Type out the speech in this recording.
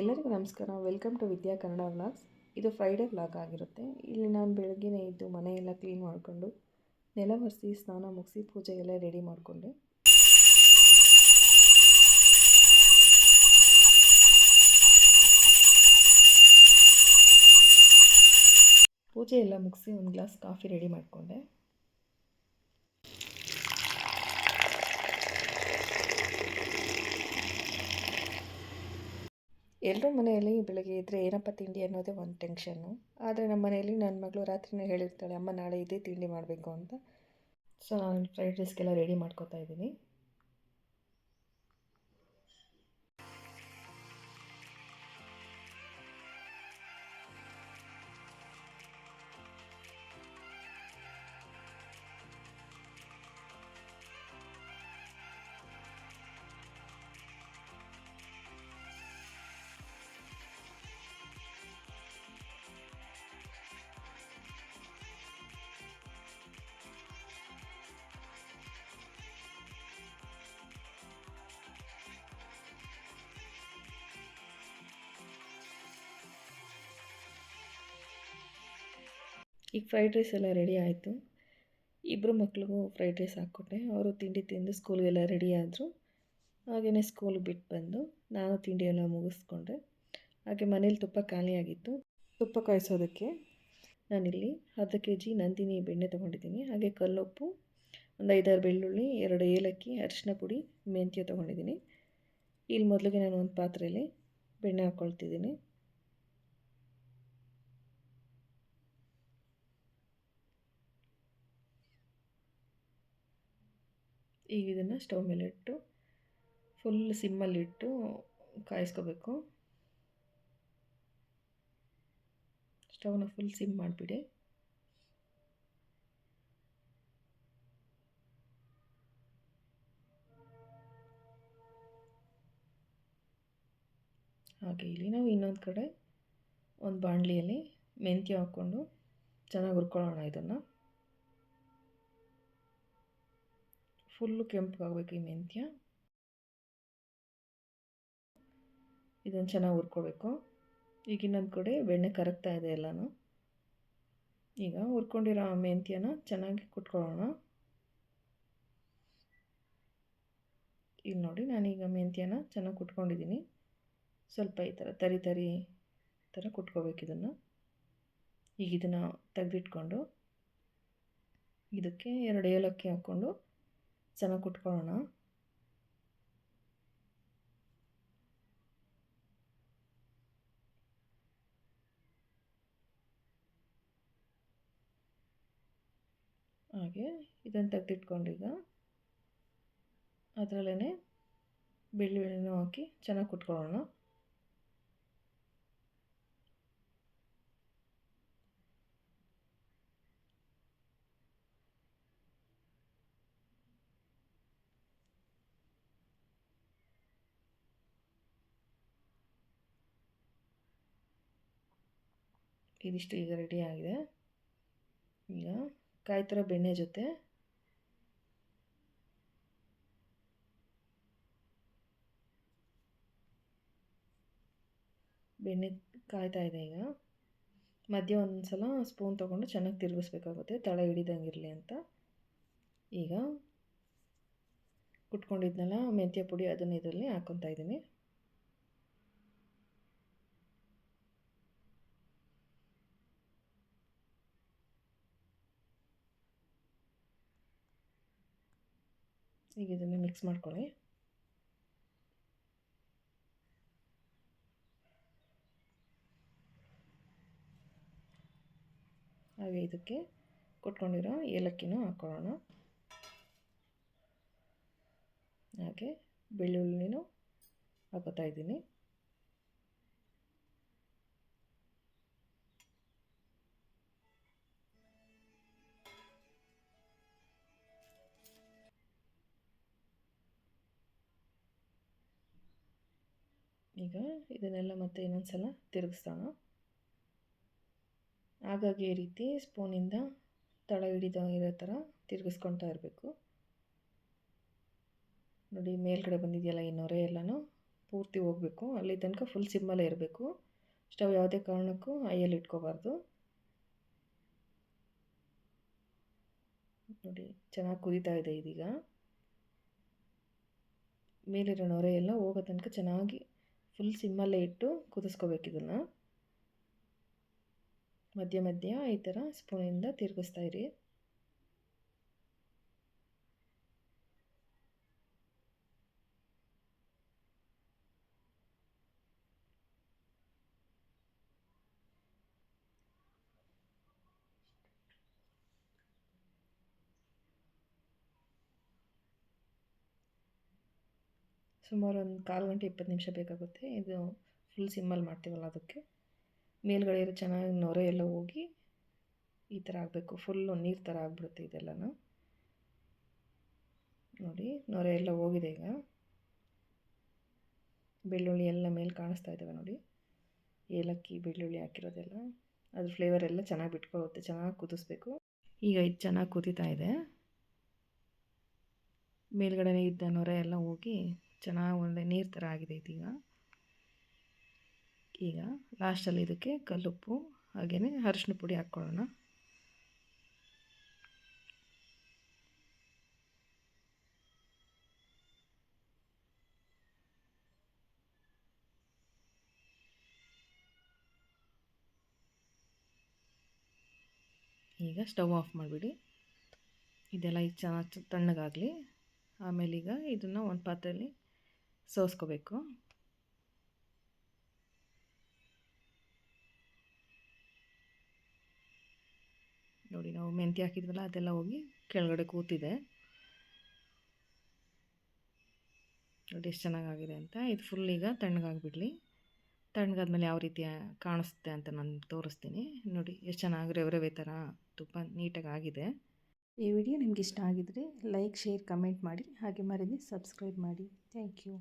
ಎಲ್ಲರಿಗೂ ನಮಸ್ಕಾರ. Welcome to Vidya Kannada vlogs. ಇದು ಫ್ರೈಡೇ ವ್ಲಾಗ್ ಆಗಿರುತ್ತೆ. ಇಲ್ಲಿ ನಾನು ಬೆಳಗ್ಗೆನೇ ಇದ್ದು ಮನೆಯೆಲ್ಲ ಕ್ಲೀನ್ ಮಾಡಿಕೊಂಡು ನೆಲ ಒರೆಸಿ ಸ್ನಾನ ಮುಗಿಸಿ ಪೂಜೆ ಎಲ್ಲ ರೆಡಿ ಮಾಡಿಕೊಂಡೆ. ಪೂಜೆ ಎಲ್ಲ ಮುಗಿಸಿ ಒಂದು ಗ್ಲಾಸ್ ಕಾಫಿ ರೆಡಿ ಮಾಡಿಕೊಂಡೆ. ಎಲ್ಲರೂ ಮನೆಯಲ್ಲಿ ಬೆಳಗ್ಗೆ ಇದ್ದರೆ ಏನಪ್ಪ ತಿಂಡಿ ಅನ್ನೋದೇ ಒಂದು ಟೆನ್ಷನ್ನು. ಆದರೆ ನಮ್ಮ ಮನೆಯಲ್ಲಿ ನನ್ನ ಮಗಳು ರಾತ್ರಿನೇ ಹೇಳಿರ್ತಾಳೆ, ಅಮ್ಮ, ನಾಳೆ ಇದೇ ತಿಂಡಿ ಮಾಡಬೇಕು ಅಂತ. ಸೊ, ನಾನು ಫ್ರೈಡ್ ರೈಸ್ಗೆಲ್ಲ ರೆಡಿ ಮಾಡ್ಕೋತಾ ಇದ್ದೀನಿ. ಈಗ ಫ್ರೈಡ್ ರೈಸ್ ಎಲ್ಲ ರೆಡಿ ಆಯಿತು. ಇಬ್ಬರು ಮಕ್ಳಿಗೂ ಫ್ರೈಡ್ ರೈಸ್ ಹಾಕ್ಕೊಟ್ಟೆ. ಅವರು ತಿಂಡಿ ತಿಂದು ಸ್ಕೂಲ್ಗೆಲ್ಲ ರೆಡಿ ಆದರು. ಹಾಗೆಯೇ ಸ್ಕೂಲ್ಗೆ ಬಿಟ್ಟು ಬಂದು ನಾನು ತಿಂಡಿಯೆಲ್ಲ ಮುಗಿಸ್ಕೊಂಡೆ. ಹಾಗೆ ಮನೇಲಿ ತುಪ್ಪ ಖಾಲಿಯಾಗಿತ್ತು ತುಪ್ಪ ಕಾಯಿಸೋದಕ್ಕೆ ನಾನಿಲ್ಲಿ ಅರ್ಧ ಕೆ ಜಿ ನಂದಿನಿ ಬೆಣ್ಣೆ ತೊಗೊಂಡಿದ್ದೀನಿ. ಹಾಗೆ ಕಲ್ಲುಪ್ಪು, ಒಂದು ಐದಾರು ಬೆಳ್ಳುಳ್ಳಿ, ಎರಡು ಏಲಕ್ಕಿ ಅರಿಶಿನ ಪುಡಿ, ಮೆಂತ್ಯ ತೊಗೊಂಡಿದ್ದೀನಿ. ಇಲ್ಲಿ ಮೊದಲಿಗೆ ನಾನು ಒಂದು ಪಾತ್ರೆಯಲ್ಲಿ ಬೆಣ್ಣೆ ಹಾಕ್ಕೊಳ್ತಿದ್ದೀನಿ ಈಗ ಇದನ್ನು ಸ್ಟವ್ ಮೇಲೆ ಇಟ್ಟು ಫುಲ್ ಸಿಮ್ಮಲ್ಲಿಟ್ಟು ಕಾಯಿಸ್ಕೋಬೇಕು. ಸ್ಟವ್ನ ಫುಲ್ ಸಿಮ್ ಮಾಡಿಬಿಡಿ. ಹಾಗೆ ಇಲ್ಲಿ ನಾವು ಇನ್ನೊಂದು ಕಡೆ ಒಂದು ಬಾಣಲಿಯಲ್ಲಿ ಮೆಂತ್ಯ ಹಾಕ್ಕೊಂಡು ಚೆನ್ನಾಗಿ ಹುರ್ಕೊಳ್ಳೋಣ ಇದನ್ನು. ಫುಲ್ಲು ಕೆಂಪಗಾಗಬೇಕು ಈ ಮೆಂತ್ಯ. ಇದನ್ನು ಚೆನ್ನಾಗಿ ಹುರ್ಕೋಬೇಕು. ಈಗ ಇನ್ನೊಂದು ಕಡೆ ಬೆಣ್ಣೆ ಕರಗ್ತಾ ಇದೆ ಎಲ್ಲನೂ. ಈಗ ಹುರ್ಕೊಂಡಿರೋ ಮೆಂತ್ಯನ ಚೆನ್ನಾಗಿ ಕುಟ್ಕೊಳ್ಳೋಣ. ಇಲ್ಲಿ ನೋಡಿ ನಾನೀಗ ಮೆಂತ್ಯನ ಚೆನ್ನಾಗಿ ಕುಟ್ಕೊಂಡಿದ್ದೀನಿ. ಸ್ವಲ್ಪ ಈ ಥರ ತರಿ ತರಿ ಥರ ಕುಟ್ಕೋಬೇಕು ಇದನ್ನು. ಈಗ ಇದನ್ನು ತೆಗೆದಿಟ್ಕೊಂಡು ಇದಕ್ಕೆ ಎರಡು ಏಲಕ್ಕಿ ಹಾಕ್ಕೊಂಡು ಚೆನ್ನಾಗಿ ಕುಟ್ಕೊಳ್ಳೋಣ. ಹಾಗೆ ಇದನ್ನು ತೆಗೆದಿಟ್ಕೊಂಡಿದ್ದ. ಅದರಲ್ಲೇ ಬೆಳ್ಳುಳ್ಳಿನೂ ಹಾಕಿ ಚೆನ್ನಾಗಿ ಕುಟ್ಕೊಳ್ಳೋಣ. ಇದಿಷ್ಟು ಈಗ ರೆಡಿ ಆಗಿದೆ. ಈಗ ಕಾಯಿ ಬೆಣ್ಣೆ ಜೊತೆ ಬೆಣ್ಣೆ ಕಾಯ್ತಾ ಇದೆ ಈಗ. ಮಧ್ಯ ಒಂದು ಸಲ ಸ್ಪೂನ್ ತೊಗೊಂಡು ಚೆನ್ನಾಗಿ ತಿರುಗಿಸ್ಬೇಕಾಗುತ್ತೆ. ತಳ ಹಿಡಿದಂಗಿರಲಿ ಅಂತ. ಈಗ ಕುಟ್ಕೊಂಡಿದ್ನಲ್ಲ ಮೆಂತ್ಯ ಪುಡಿ ಅದನ್ನು ಇದರಲ್ಲಿ ಹಾಕ್ಕೊತಾ ಇದ್ದೀನಿ. ಈಗ ಇದನ್ನು ಮಿಕ್ಸ್ ಮಾಡ್ಕೊಳ್ಳಿ. ಹಾಗೆ ಇದಕ್ಕೆ ಕೊಟ್ಕೊಂಡಿರೋ ಏಲಕ್ಕಿನೂ ಹಾಕ್ಕೊಳ್ಳೋಣ ಹಾಗೆ ಬೆಳ್ಳುಳ್ಳಿನೂ ಹಾಕೋತಾ ಇದ್ದೀನಿ. ಈಗ ಇದನ್ನೆಲ್ಲ ಮತ್ತೆ ಇನ್ನೊಂದು ಸಲ ತಿರುಗಿಸೋಣ. ಹಾಗಾಗಿ ಈ ರೀತಿ ಸ್ಪೂನಿಂದ ತಳ ಹಿಡಿದ ಇರೋ ಥರ ತಿರುಗಿಸ್ಕೊಳ್ತಾ ಇರಬೇಕು. ನೋಡಿ, ಮೇಲ್ಗಡೆ ಬಂದಿದೆಯಲ್ಲ ಈ ನೊರೆ ಎಲ್ಲನೂ ಪೂರ್ತಿ ಹೋಗಬೇಕು. ಅಲ್ಲಿ ತನಕ ಫುಲ್ ಸಿಮ್ಮಲ್ಲೇ ಇರಬೇಕು. ಸ್ಟವ್ ಯಾವುದೇ ಕಾರಣಕ್ಕೂ ಐಯಲ್ಲಿ ಇಟ್ಕೋಬಾರ್ದು. ನೋಡಿ, ಚೆನ್ನಾಗಿ ಕುದೀತಾ ಇದೆ ಇದೀಗ. ಮೇಲಿರೋ ನೊರೆ ಎಲ್ಲ ಹೋಗೋ ತನಕ ಚೆನ್ನಾಗಿ ಫುಲ್ ಸಿಮ್ಮಲ್ಲೇ ಇಟ್ಟು ಕುದಿಸ್ಕೋಬೇಕು ಇದನ್ನು. ಮಧ್ಯ ಮಧ್ಯ ಈ ಥರ ಸ್ಪೂನಿಂದ ತಿರುಗಿಸ್ತಾ ಇರಿ. ಸುಮಾರು ಒಂದು ಕಾಲು ಗಂಟೆ, ಇಪ್ಪತ್ತು ನಿಮಿಷ ಬೇಕಾಗುತ್ತೆ. ಇದು ಫುಲ್ ಸಿಮ್ಮಲ್ಲಿ ಮಾಡ್ತೀವಲ್ಲ ಅದಕ್ಕೆ. ಮೇಲ್ಗಡೆ ಇರೋ ಚೆನ್ನಾಗಿ ನೊರೆ ಎಲ್ಲ ಹೋಗಿ ಈ ಥರ ಆಗಬೇಕು. ಫುಲ್ಲು ನೀರು ಥರ ಆಗಿಬಿಡುತ್ತೆ ಇದೆಲ್ಲನೂ. ನೋಡಿ, ನೊರೆ ಎಲ್ಲ ಹೋಗಿದೆ ಈಗ. ಬೆಳ್ಳುಳ್ಳಿ ಎಲ್ಲ ಮೇಲೆ ಕಾಣಿಸ್ತಾ ಇದ್ದಾವೆ ನೋಡಿ. ಏಲಕ್ಕಿ, ಬೆಳ್ಳುಳ್ಳಿ ಹಾಕಿರೋದೆಲ್ಲ. ಅದ್ರ ಫ್ಲೇವರ್ ಎಲ್ಲ ಚೆನ್ನಾಗಿ ಬಿಟ್ಕೊಳ್ಳುತ್ತೆ ಚೆನ್ನಾಗಿ ಕುದಿಸ್ಬೇಕು. ಈಗ ಇದು ಚೆನ್ನಾಗಿ ಕುದೀತಾ ಇದೆ. ಮೇಲ್ಗಡೆ ಇದ್ದ ನೊರೆ ಎಲ್ಲ ಹೋಗಿ ಚೆನ್ನಾಗಿ ಒಳ್ಳೆ ನೀರು ಥರ ಆಗಿದೆ ಇದೀಗ. ಈಗ ಲಾಸ್ಟಲ್ಲಿ ಇದಕ್ಕೆ ಕಲ್ಲುಪ್ಪು ಹಾಗೆಯೇ ಅರಿಶಿನ ಪುಡಿ ಹಾಕ್ಕೊಳ್ಳೋಣ. ಈಗ ಸ್ಟವ್ ಆಫ್ ಮಾಡಿಬಿಡಿ. ಇದೆಲ್ಲ ಈಗ ಚೆನ್ನಾಗಿ ತಣ್ಣಗಾಗಲಿ. ಆಮೇಲೆ ಈಗ ಇದನ್ನು ಒಂದು ಪಾತ್ರೆಯಲ್ಲಿ ಸೋಸ್ಕೋಬೇಕು ನೋಡಿ, ನಾವು ಮೆಂತ್ಯ ಹಾಕಿದ್ವಲ್ಲ, ಅದೆಲ್ಲ ಹೋಗಿ ಕೆಳಗಡೆ ಕೂತಿದೆ. ನೋಡಿ, ಎಷ್ಟು ಚೆನ್ನಾಗಾಗಿದೆ ಅಂತ. ಇದು ಫುಲ್ ಈಗ ತಣ್ಣಗಾಗಿಬಿಡಲಿ. ತಣ್ಣಗಾದ್ಮೇಲೆ ಯಾವ ರೀತಿ ಕಾಣಿಸುತ್ತೆ ಅಂತ ನಾನು ತೋರಿಸ್ತೀನಿ. ನೋಡಿ, ಎಷ್ಟು ಚೆನ್ನಾಗಿ ರೆವೆ ರೆವೆ ಥರ ತುಪ್ಪ ನೀಟಾಗಿ ಆಗಿದೆ. ಈ ವಿಡಿಯೋ ನಿಮ್ಗೆ ಇಷ್ಟ ಆಗಿದರೆ ಲೈಕ್, ಶೇರ್, ಕಮೆಂಟ್ ಮಾಡಿ. ಹಾಗೆ ಮರೀದಿ ಸಬ್ಸ್ಕ್ರೈಬ್ ಮಾಡಿ. Thank you.